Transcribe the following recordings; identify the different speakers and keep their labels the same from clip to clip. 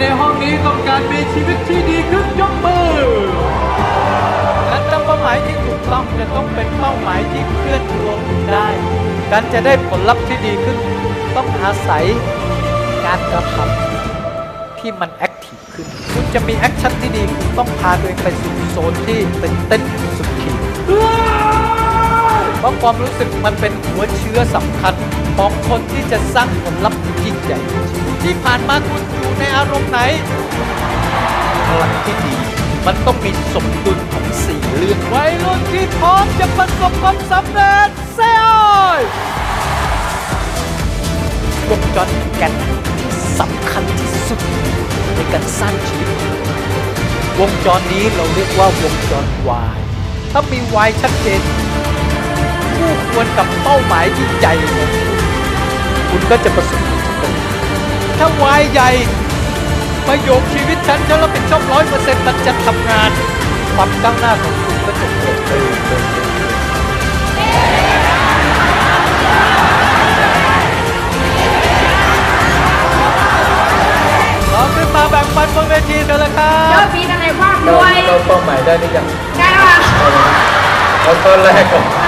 Speaker 1: ในห้องนี้ต้องการมีชีวิตที่ดีขึ้นยกมือ
Speaker 2: การตั้งเป้าหมายที่ถูกต้องจะต้องเป็นเป้าหมายที่เคลื่อนตัวคุณได้ การจะได้ผลลัพธ์ที่ดีขึ้น ต้องอาศัยการกระทำที่มันแอคทีฟขึ้น คุณจะมีแอคชั่นที่ดีคุณต้องพาตัวเองไปสู่โซนที่ตื่นเต้น ราะความรู้สึกมันเป็นหัวเชื้อสำคัญของคนที่จะสร้างผลลัพธ์ที่ยิ่งใหญ่ที่ผ่านมาคุณอยู่ในอารมณ์ไหนพลังที่ดี มันต้องมีสมดุลของสี่เรื่องไวัยรุ่นที่พร้อมจะประสบความสำเร็จเซลวงจรแก่นที่สำคัญที่สุดในการสร้างชีวิตวงจรนี้เราเรียกว่าวงจรวาย ถ้ามีวายชัดเจน คู่ควรกับเป้าหมายที่ใหญ่ของคุณคุณก็จะประสบความสำเร็จถ้าวายใหญ่ประโยคชีวิตฉันฉันรับผิดชอบร้อยเปอร์เซ็นต์มันจะทำงานความก้าวหน้าของคุณก็จะเกิดเลยเลยเลยเราขึ้นมาแบ่งปันบนเวทีกันเลยครั
Speaker 3: ยอบดมีกันในความร
Speaker 2: เรา
Speaker 3: วย
Speaker 2: เราเป้าหมายได้หรือยัง
Speaker 3: ได้แล้วค่ะ
Speaker 2: เอาตอนแรกก่อน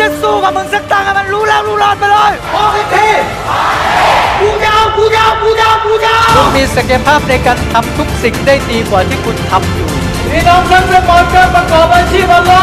Speaker 2: จะสู้กับมึงสักตั้งให้มันรู้แล้วรู้รอดไปเลยพออีกทีกูยาวกูยาวกูยาวกูยาวคุณมีศักยภาพในการทำทุกสิ่งได้ดีกว่าที่คุณทำอยู่พี่น้องทั้งประกอบการประกอบอาชีพอะไร